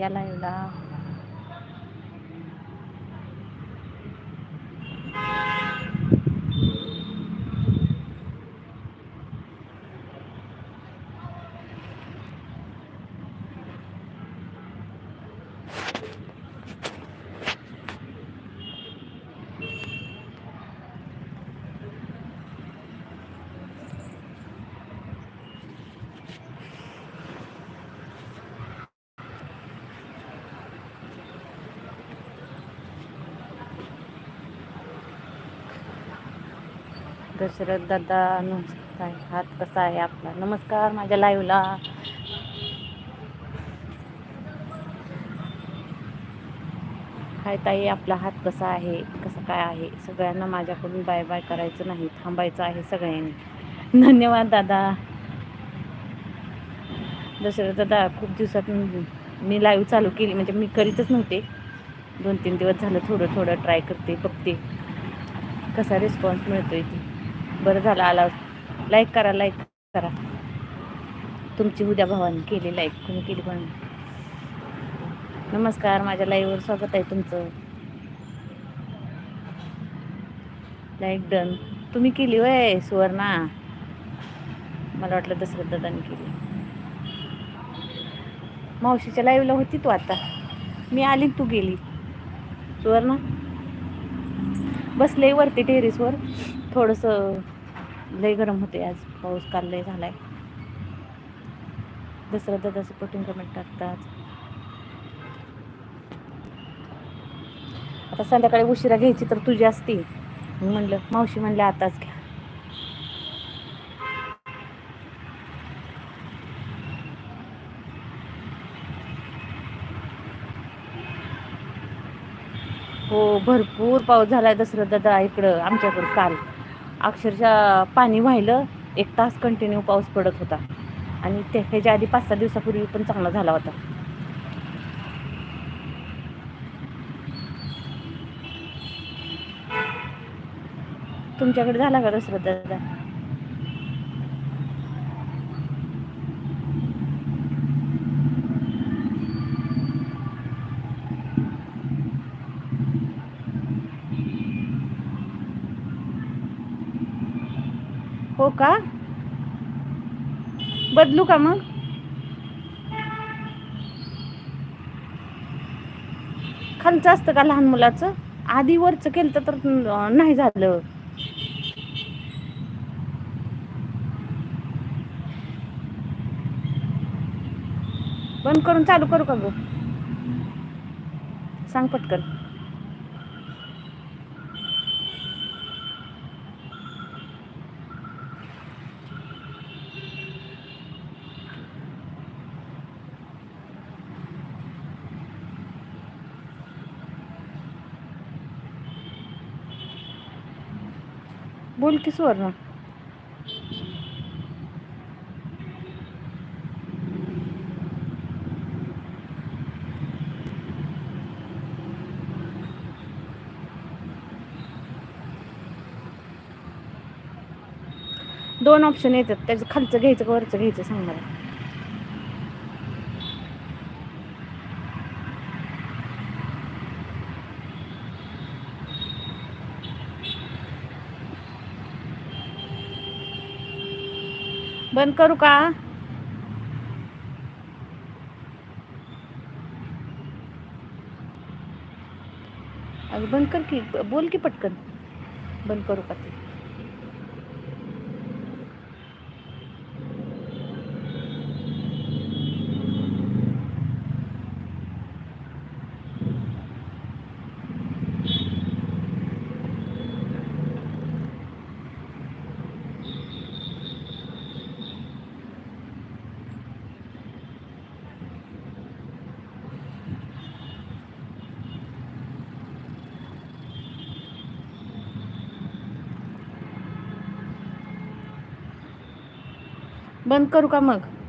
या लाईव्हला दशरथ दादा नमस्कार. हात कसा आहे आपला? नमस्कार माझ्या लाईव्हला हाय ताई आपला हात कसा आहे? कसं काय आहे? सगळ्यांना माझ्याकडून बाय बाय करायचं नाही थांबायचं आहे सगळ्यांनी. धन्यवाद दादा. दशरथ दादा खूप दिवसात मी लाईव्ह चालू केली म्हणजे मी करीतच नव्हते. दोन तीन दिवस झालं थोडं थोडं ट्राय करते बघते. कसा रिस्पॉन्स मिळतोय ते. बरं झालं आला. लाईक करा लाईक करा. तुमची उद्या भावाने केली लाईक तुम्ही केली पण. नमस्कार माझ्या लाईव्हवर स्वागत आहे तुमचं. लाईक डन तुम्ही केली वय सुवर्णा? मला वाटलं दसरथ दादाने केली. मावशीच्या लाईव्हला होती तू आता. मी आली तू गेली. सुवर्णा? बसले वरती टेरेसवर थोडंसं लय गरम होते आज. पाऊस काल लय झालाय. दसरा दादा सपोर्टिंग कमेंट टाकतात. आता संध्याकाळी उशिरा घ्यायची तर तुझी असती. म्हणलं मावशी म्हणले आताच घ्या. हो भरपूर पाऊस झालाय दसरा दादा इकडं आमच्याकडं काल. अक्षरशः पाणी व्हायलं एक तास कंटिन्यू पाऊस पडत होता. आणि ते ह्याच्या आधी पाच सहा दिवसापूर्वी पण चांगला झाला होता. तुमच्याकडे झाला का दसरा दादा? हो का? बदलू का मग? खालचं असतं का लहान मुलाचं? आधी वरचं केलं तर नाही झालं. बंद करून चालू करू का ग? सांग पटकन. बोल की सुवर्ण. दोन ऑप्शन येतात. त्याचं खालचं घ्यायचं का वरचं घ्यायचं सांग मला. बंद करू का? अगं बंद कर की बोल की पटकन। बंद करू का बंद करू का मग?